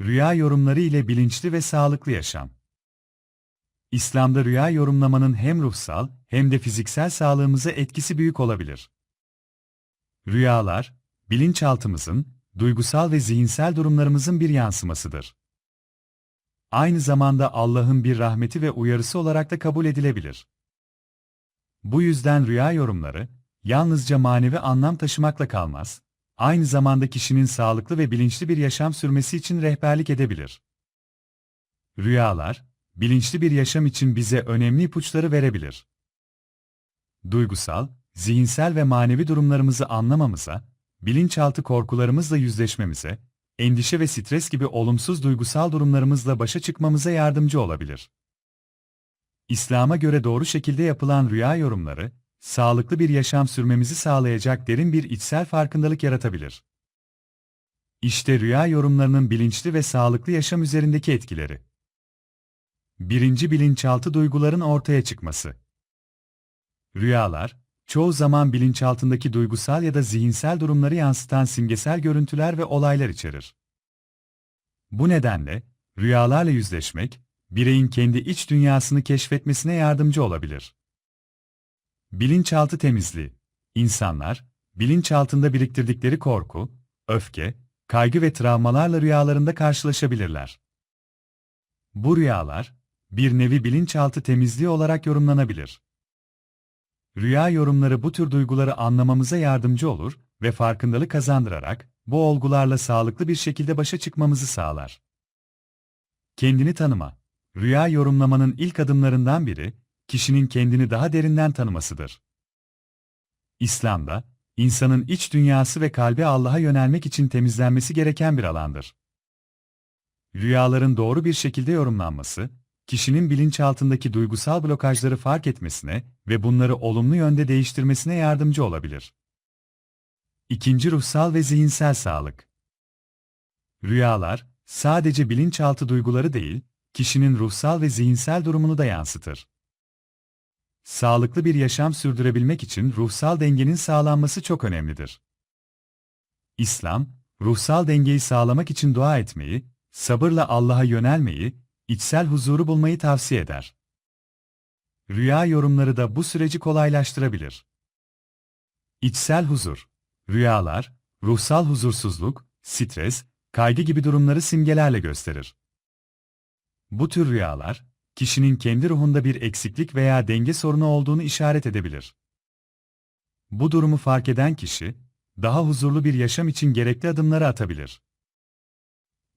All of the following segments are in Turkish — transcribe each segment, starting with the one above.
Rüya yorumları ile bilinçli ve sağlıklı yaşam. İslam'da rüya yorumlamanın hem ruhsal hem de fiziksel sağlığımıza etkisi büyük olabilir. Rüyalar, bilinçaltımızın, duygusal ve zihinsel durumlarımızın bir yansımasıdır. Aynı zamanda Allah'ın bir rahmeti ve uyarısı olarak da kabul edilebilir. Bu yüzden rüya yorumları, yalnızca manevi anlam taşımakla kalmaz, aynı zamanda kişinin sağlıklı ve bilinçli bir yaşam sürmesi için rehberlik edebilir. Rüyalar, bilinçli bir yaşam için bize önemli ipuçları verebilir. Duygusal, zihinsel ve manevi durumlarımızı anlamamıza, bilinçaltı korkularımızla yüzleşmemize, endişe ve stres gibi olumsuz duygusal durumlarımızla başa çıkmamıza yardımcı olabilir. İslam'a göre doğru şekilde yapılan rüya yorumları, sağlıklı bir yaşam sürmemizi sağlayacak derin bir içsel farkındalık yaratabilir. İşte rüya yorumlarının bilinçli ve sağlıklı yaşam üzerindeki etkileri. Birinci bilinçaltı duyguların ortaya çıkması. Rüyalar, çoğu zaman bilinçaltındaki duygusal ya da zihinsel durumları yansıtan simgesel görüntüler ve olaylar içerir. Bu nedenle, rüyalarla yüzleşmek, bireyin kendi iç dünyasını keşfetmesine yardımcı olabilir. Bilinçaltı temizliği. İnsanlar, bilinçaltında biriktirdikleri korku, öfke, kaygı ve travmalarla rüyalarında karşılaşabilirler. Bu rüyalar, bir nevi bilinçaltı temizliği olarak yorumlanabilir. Rüya yorumları bu tür duyguları anlamamıza yardımcı olur ve farkındalık kazandırarak bu olgularla sağlıklı bir şekilde başa çıkmamızı sağlar. Kendini tanıma. Rüya yorumlamanın ilk adımlarından biri, kişinin kendini daha derinden tanımasıdır. İslam'da, insanın iç dünyası ve kalbi Allah'a yönelmek için temizlenmesi gereken bir alandır. Rüyaların doğru bir şekilde yorumlanması, kişinin bilinçaltındaki duygusal blokajları fark etmesine ve bunları olumlu yönde değiştirmesine yardımcı olabilir. İkinci ruhsal ve zihinsel sağlık. Rüyalar, sadece bilinçaltı duyguları değil, kişinin ruhsal ve zihinsel durumunu da yansıtır. Sağlıklı bir yaşam sürdürebilmek için ruhsal dengenin sağlanması çok önemlidir. İslam, ruhsal dengeyi sağlamak için dua etmeyi, sabırla Allah'a yönelmeyi, içsel huzuru bulmayı tavsiye eder. Rüya yorumları da bu süreci kolaylaştırabilir. İçsel huzur. Rüyalar, ruhsal huzursuzluk, stres, kaygı gibi durumları simgelerle gösterir. Bu tür rüyalar, kişinin kendi ruhunda bir eksiklik veya denge sorunu olduğunu işaret edebilir. Bu durumu fark eden kişi, daha huzurlu bir yaşam için gerekli adımları atabilir.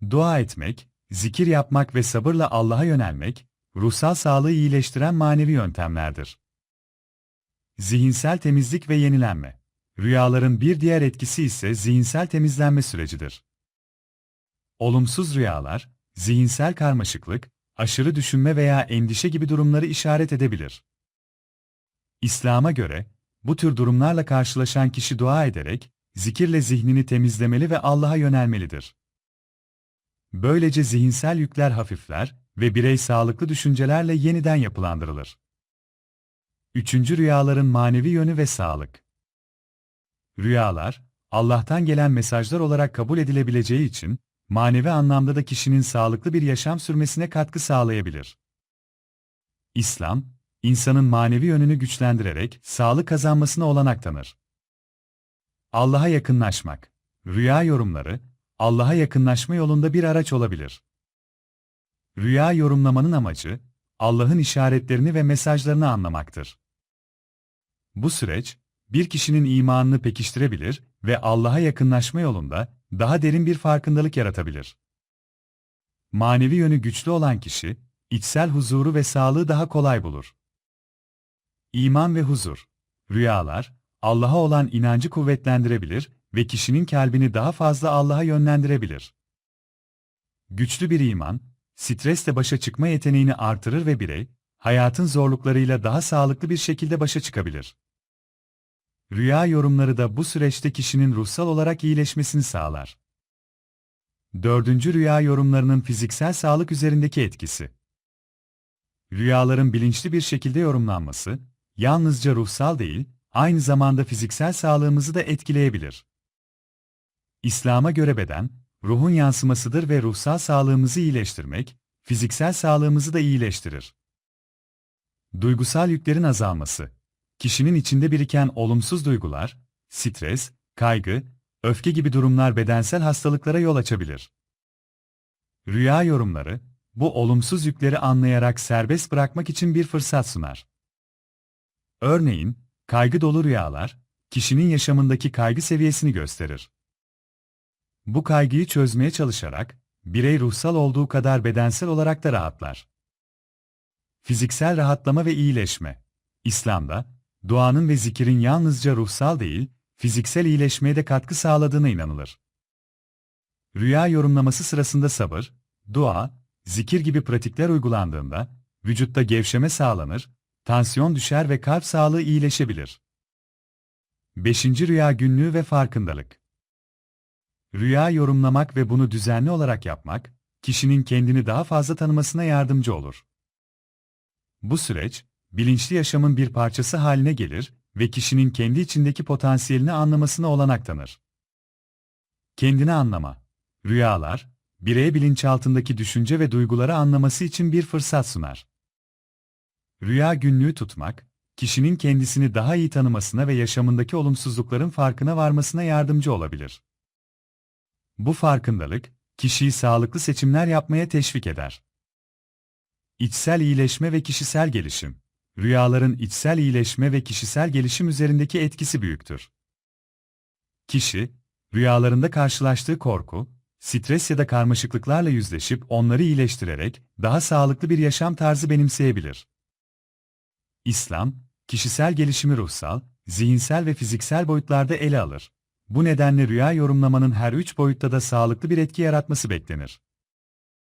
Dua etmek, zikir yapmak ve sabırla Allah'a yönelmek, ruhsal sağlığı iyileştiren manevi yöntemlerdir. Zihinsel temizlik ve yenilenme. Rüyaların bir diğer etkisi ise zihinsel temizlenme sürecidir. Olumsuz rüyalar, zihinsel karmaşıklık, aşırı düşünme veya endişe gibi durumları işaret edebilir. İslam'a göre, bu tür durumlarla karşılaşan kişi dua ederek, zikirle zihnini temizlemeli ve Allah'a yönelmelidir. Böylece zihinsel yükler hafifler ve birey sağlıklı düşüncelerle yeniden yapılandırılır. Üçüncü rüyaların manevi yönü ve sağlık. Rüyalar, Allah'tan gelen mesajlar olarak kabul edilebileceği için, manevi anlamda da kişinin sağlıklı bir yaşam sürmesine katkı sağlayabilir. İslam, insanın manevi yönünü güçlendirerek sağlık kazanmasına olanak tanır. Allah'a yakınlaşmak. Rüya yorumları, Allah'a yakınlaşma yolunda bir araç olabilir. Rüya yorumlamanın amacı, Allah'ın işaretlerini ve mesajlarını anlamaktır. Bu süreç, bir kişinin imanını pekiştirebilir ve Allah'a yakınlaşma yolunda daha derin bir farkındalık yaratabilir. Manevi yönü güçlü olan kişi, içsel huzuru ve sağlığı daha kolay bulur. İman ve huzur. Rüyalar, Allah'a olan inancı kuvvetlendirebilir ve kişinin kalbini daha fazla Allah'a yönlendirebilir. Güçlü bir iman, stresle başa çıkma yeteneğini artırır ve birey, hayatın zorluklarıyla daha sağlıklı bir şekilde başa çıkabilir. Rüya yorumları da bu süreçte kişinin ruhsal olarak iyileşmesini sağlar. Dördüncü rüya yorumlarının fiziksel sağlık üzerindeki etkisi. Rüyaların bilinçli bir şekilde yorumlanması, yalnızca ruhsal değil, aynı zamanda fiziksel sağlığımızı da etkileyebilir. İslam'a göre beden, ruhun yansımasıdır ve ruhsal sağlığımızı iyileştirmek, fiziksel sağlığımızı da iyileştirir. Duygusal yüklerin azalması. Kişinin içinde biriken olumsuz duygular, stres, kaygı, öfke gibi durumlar bedensel hastalıklara yol açabilir. Rüya yorumları, bu olumsuz yükleri anlayarak serbest bırakmak için bir fırsat sunar. Örneğin, kaygı dolu rüyalar, kişinin yaşamındaki kaygı seviyesini gösterir. Bu kaygıyı çözmeye çalışarak, birey ruhsal olduğu kadar bedensel olarak da rahatlar. Fiziksel rahatlama ve iyileşme. İslam'da, duanın ve zikirin yalnızca ruhsal değil, fiziksel iyileşmeye de katkı sağladığına inanılır. Rüya yorumlaması sırasında sabır, dua, zikir gibi pratikler uygulandığında, vücutta gevşeme sağlanır, tansiyon düşer ve kalp sağlığı iyileşebilir. 5. Rüya günlüğü ve farkındalık. Rüya yorumlamak ve bunu düzenli olarak yapmak, kişinin kendini daha fazla tanımasına yardımcı olur. Bu süreç, bilinçli yaşamın bir parçası haline gelir ve kişinin kendi içindeki potansiyelini anlamasına olanak tanır. Kendini anlama. Rüyalar, bireye bilinçaltındaki düşünce ve duyguları anlaması için bir fırsat sunar. Rüya günlüğü tutmak, kişinin kendisini daha iyi tanımasına ve yaşamındaki olumsuzlukların farkına varmasına yardımcı olabilir. Bu farkındalık, kişiyi sağlıklı seçimler yapmaya teşvik eder. İçsel iyileşme ve kişisel gelişim. Rüyaların içsel iyileşme ve kişisel gelişim üzerindeki etkisi büyüktür. Kişi, rüyalarında karşılaştığı korku, stres ya da karmaşıklıklarla yüzleşip onları iyileştirerek daha sağlıklı bir yaşam tarzı benimseyebilir. İslam, kişisel gelişimi ruhsal, zihinsel ve fiziksel boyutlarda ele alır. Bu nedenle rüya yorumlamanın her üç boyutta da sağlıklı bir etki yaratması beklenir.